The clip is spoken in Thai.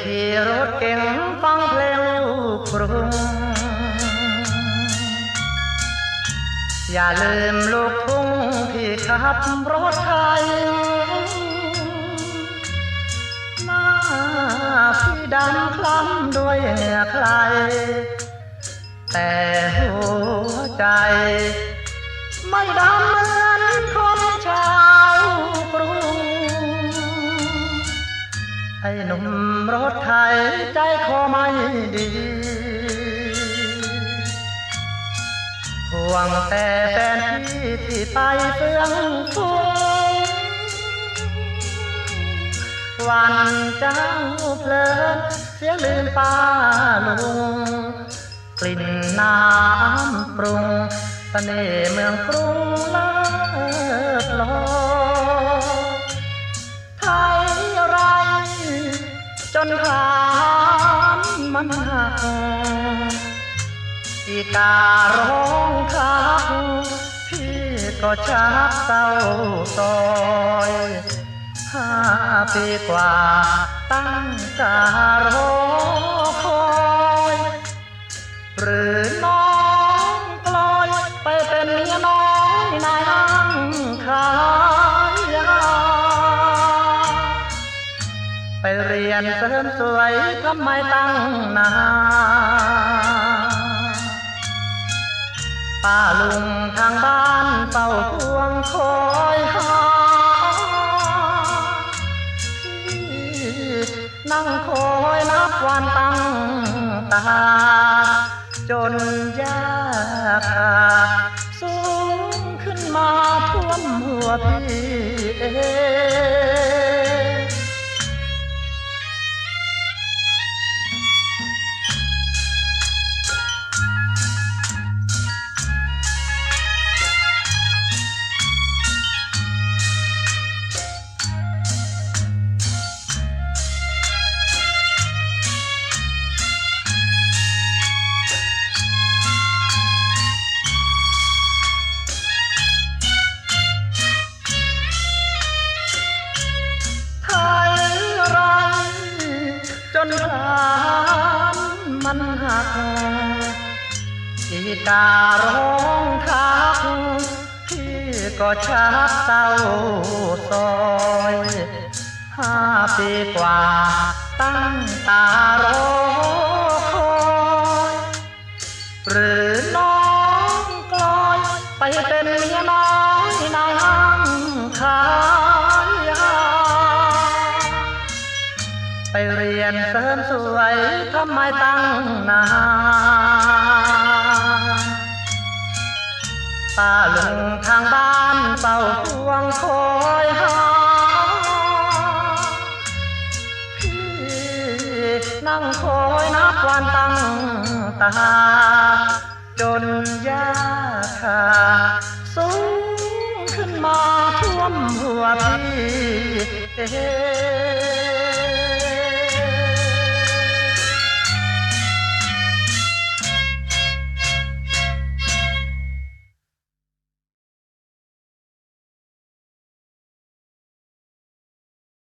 ขี่รถเก่งฟังเพลงลูกกรุง อย่าลืมลูกทุ่งที่ขับรถไทยหน้าพี่ดำคล้ำด้วยเหงื่อใคร แต่หัวใจ ไม่ดำ ไอ้หนุ่มรถไทยใจคอไม่ดีห่วงแต่แฟนพี่ที่ไปเฟื่องฟูวันเจ้าเพลินเสียลืมป้าลุงกลิ่นน้ำปรุงเสน่ห์เมืองกรุงเลิศลอย นขานมันหักอีการ้องคักพี่ก็ชักเศร้าซอยห้าปีกว่าตั้งตารอคอยหรือน้องกลอยไปเป็นเมียน้อยนายห้างขา ไปเรียนเสริมสวยทำไมตั้งนานป้าลุงทางบ้านเฝ้าพวงคอยหานั่งคอยนับวันตั้งตา จนยากาสูงขึ้นมาท่วมหัวพี่เอง นฐานมันหักอีการ้องทักพี่ก็ชักเศร้าซอยห้าปีกว่าตั้งตารอคอยหรือน้อ ไปเรียนเสริมสวยทำไมตั้งนานป้าลุงทางบ้านเฝ้าพวงคอยหาพี่นั่งคอยนับวันตั้งตา จนยากขาสูงขึ้นมาท่วมหัวพี่